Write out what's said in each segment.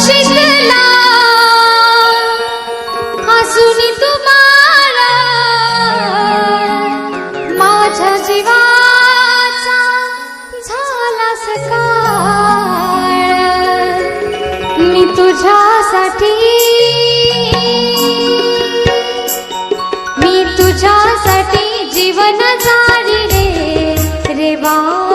कुशीतला हसुनी तुम्हाला माझ्या जीवाचा झाला सकाळ. मी तुझ्यासाठी मी तुझ्यासाठी जीवन जारी रे रे बाळा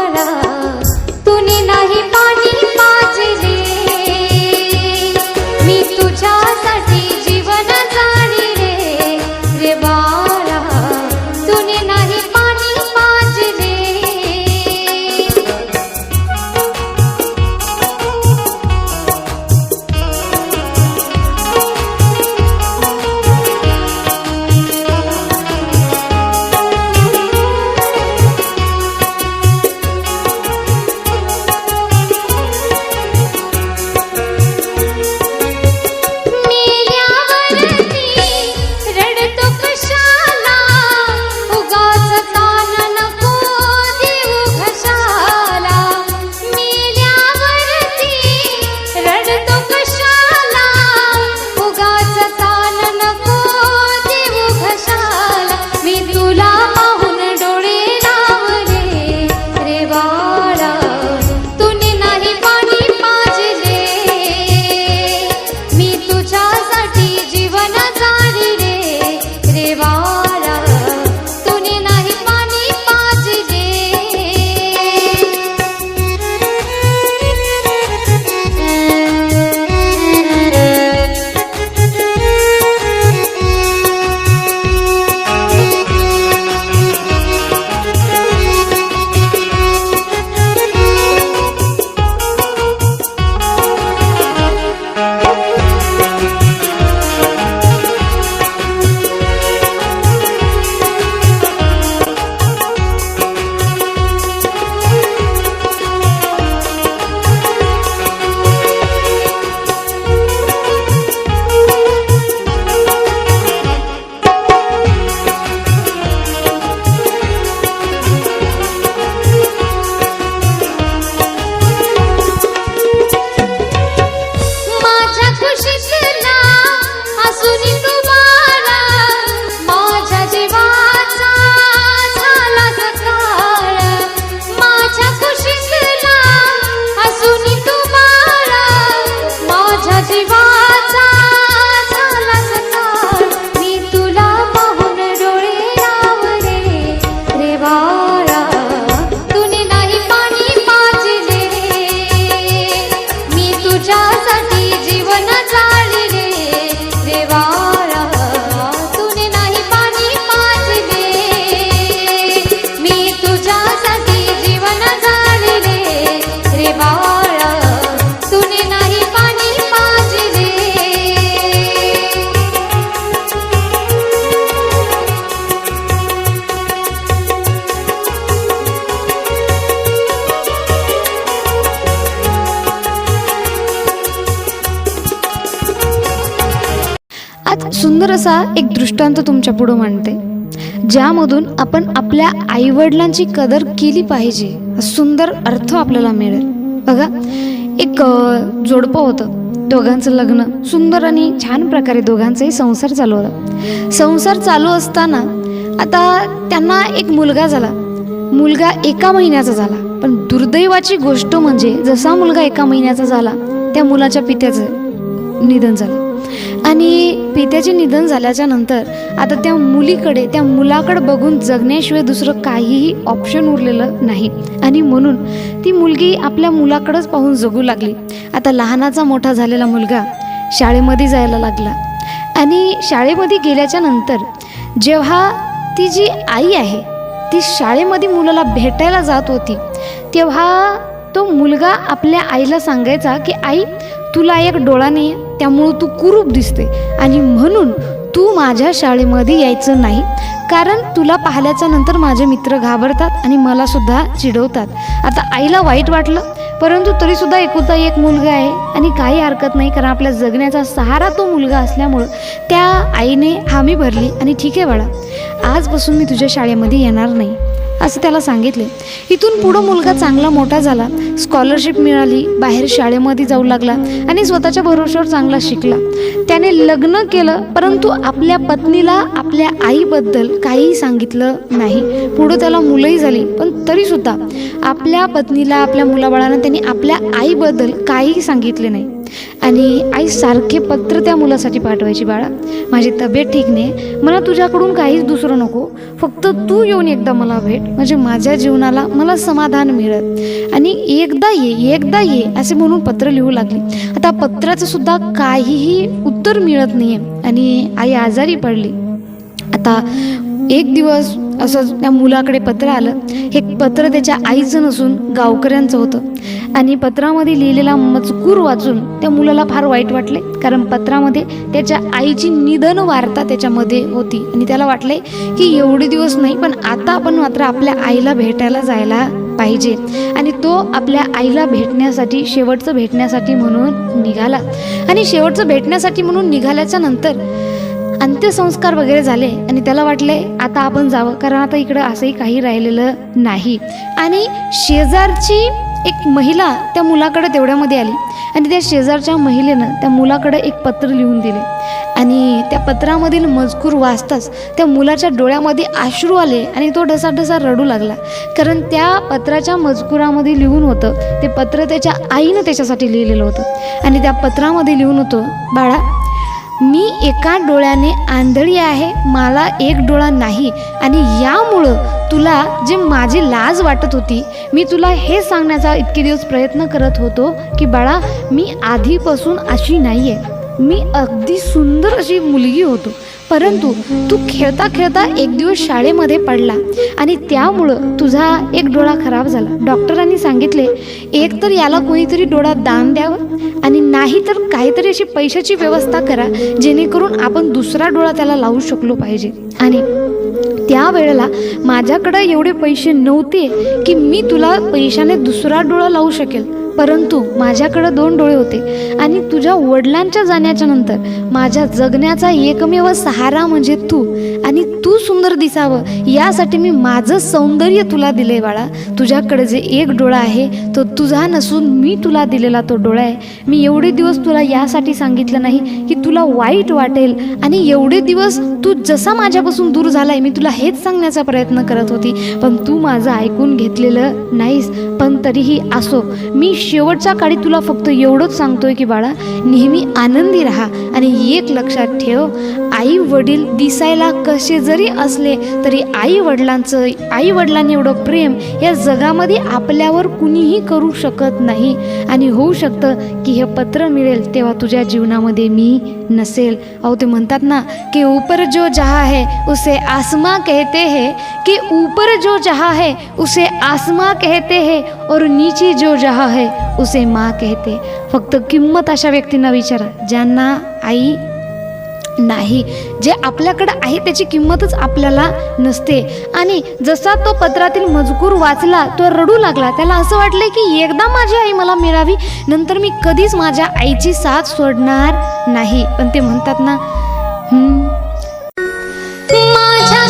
सुंदर असा एक दृष्टांत तुमच्या पुढं मांडते. ज्यामधून आपण आपल्या आईवडिलांची कदर केली पाहिजे सुंदर अर्थ आपल्याला मिळेल. बघा एक जोडपं होतं. दोघांचं लग्न. सुंदर आणि छान प्रकारे दोघांचाही संसार चालू होता. संसार चालू असताना आता त्यांना एक मुलगा झाला. मुलगा एका महिन्याचा झाला. पण दुर्दैवाची गोष्ट म्हणजे जसा मुलगा एका महिन्याचा झाला त्या मुलाच्या पित्याचं निधन झालं. आणि पित्याचे निधन झाल्याच्यानंतर आता त्या मुलीकडे त्या मुलाकडे बघून जगण्याशिवाय दुसरं काहीही ऑप्शन उरलेलं नाही. आणि म्हणून ती मुलगी आपल्या मुलाकडंच पाहून जगू लागली. आता लहानाचा मोठा झालेला मुलगा शाळेमध्ये जायला लागला. आणि शाळेमध्ये गेल्याच्यानंतर जेव्हा ती जी आई आहे ती शाळेमध्ये मुलाला भेटायला जात होती तेव्हा तो मुलगा आपल्या आईला सांगायचा की आई तुला एक डोळा नाही आहे, त्यामुळं तू कुरूप दिसते. आणि म्हणून तू माझ्या शाळेमध्ये यायचं नाही कारण तुला पाहिल्याच्या नंतर माझे मित्र घाबरतात आणि मलासुद्धा चिडवतात. आता आईला वाईट वाटलं परंतु तरीसुद्धा एकुलता एक मुलगा आहे आणि काही हरकत नाही कारण आपल्या जगण्याचा सहारा तो मुलगा असल्यामुळं त्या आईने हामी भरली आणि ठीक आहे बाळा आजपासून मी तुझ्या शाळेमध्ये येणार नाही. असं त्याला सांगितले. इथून पुढं मुलगा चांगला मोठा झाला. स्कॉलरशिप मिळाली. बाहेर शाळेमध्ये जाऊ लागला आणि स्वतःच्या भरोश्यावर चांगला शिकला. त्याने लग्न केलं परंतु आपल्या पत्नीला आपल्या आईबद्दल काहीही सांगितलं नाही. पुढं त्याला मुलंही झाली पण तरीसुद्धा आपल्या पत्नीला आपल्या मुलाबाळांना त्यांनी आपल्या आईबद्दल काहीही सांगितले नाही. आणि आई सारखे पत्र त्या मुलासाठी पाठवायची बाळा. माझी तब्येत ठीक नाही. मला तुझ्याकडून काहीच दुसरं नको. फक्त तू येऊन एकदा मला भेट. म्हणजे माझ्या जीवनाला मला समाधान मिळत आणि एकदा ये एकदा ये असे म्हणून पत्र लिहू लागली. आता पत्राचं सुद्धा काहीही उत्तर मिळत नाही आणि आई आजारी पडली. आता एक दिवस असंच त्या मुलाकडे पत्र आलं. हे पत्र त्याच्या आईचं नसून गावकऱ्यांचं होतं. आणि पत्रामध्ये लिहिलेला मजकूर वाचून त्या मुलाला फार वाईट वाटले कारण पत्रामध्ये त्याच्या आईची निधन वार्ता त्याच्यामध्ये होती. आणि त्याला वाटले की एवढे दिवस नाही पण आता आपण मात्र आपल्या आईला भेटायला जायला पाहिजे. आणि तो आपल्या आईला भेटण्यासाठी शेवटचं भेटण्यासाठी म्हणून निघाला. आणि शेवटचं भेटण्यासाठी म्हणून निघाल्याच्या नंतर अंत्यसंस्कार वगैरे झाले आणि त्याला वाटले आता आपण जावं. कारण आता इकडं असंही काही राहिलेलं नाही. आणि शेजारची एक महिला त्या मुलाकडे तेवढ्यामध्ये आली. आणि त्या शेजारच्या महिलेनं त्या मुलाकडे एक पत्र लिहून दिले. आणि त्या पत्रामधील मजकूर वाचताच त्या मुलाच्या डोळ्यामध्ये आश्रू आले आणि तो ढसाढसा रडू लागला. कारण त्या पत्राच्या मजकुरामध्ये लिहून होतं ते पत्र त्याच्या आईनं त्याच्यासाठी लिहिलेलं होतं. आणि त्या पत्रामध्ये लिहून होतं बाळा मी एका डोळ्याने आंधळी आहे मला एक डोळा नाही. आणि यामुळं तुला जे माझी लाज वाटत होती मी तुला हे सांगण्याचा इतके दिवस प्रयत्न करत होतो की बाळा मी आधीपासून अशी नाही आहे मी अगदी सुंदर अशी मुलगी होतो. परंतु तू खेळता खेळता एक दिवस शाळेमध्ये पडला आणि त्यामुळं तुझा एक डोळा खराब झाला. डॉक्टरांनी सांगितले एक तर याला कोणीतरी डोळा दान द्यावं आणि नाही तर काहीतरी अशी पैशाची व्यवस्था करा जेणेकरून आपण दुसरा डोळा त्याला लावू शकलो पाहिजे. आणि त्यावेळेला माझ्याकडे एवढे पैसे नव्हते की मी तुला पैशाने दुसरा डोळा लावू शकेल. परंतु माझ्याकडं दोन डोळे होते आणि तुझ्या वडिलांच्या जाण्याच्या नंतर माझ्या जगण्याचा एकमेव सहारा म्हणजे तू. तू सुंदर दिसावं. यासाठी मी माझं सौंदर्य तुला दिले बाळा. तुझ्याकडे जे एक डोळा आहे तो तुझा नसून मी तुला दिलेला तो डोळा आहे. मी एवढे दिवस तुला यासाठी सांगितलं नाही की तुला वाईट वाटेल आणि एवढे दिवस तू जसा माझ्यापासून दूर झालाय मी तुला हेच सांगण्याचा प्रयत्न करत होती. पण तू माझं ऐकून घेतलेलं नाहीस पण तरीही असो. मी शेवटच्या काळी तुला फक्त एवढंच सांगतोय की बाळा नेहमी आनंदी राहा आणि एक लक्षात ठेव आई वडील दिसायला कसे जरी असले तरी आई वडिलांचं आई वडिलांनी एवढं प्रेम या जगामध्ये आपल्यावर कुणीही करू शकत नाही. आणि होऊ शकतं की हे पत्र मिळेल तेव्हा तुझ्या जीवनामध्ये मी नसेल. अहो ते म्हणतात ना की ऊपर जो जहा है उसे आसमा कहते हैं. कि ऊपर जो जहा है उसे आसमा कहते हैं। और नीचे जो जहा है उसे माँ कहते फक्त किंमत अशा व्यक्तींना विचारा ज्यांना आई नाही. जे आपल्याकडं आहे त्याची किंमतच आपल्याला नसते. आणि जसा तो पत्रातील मजकूर वाचला तो रडू लागला. त्याला असं वाटलं की एकदा माझी आई मला मिळावी नंतर मी कधीच माझ्या आईची साथ सोडणार नाही. पण ते म्हणतात ना माझ्या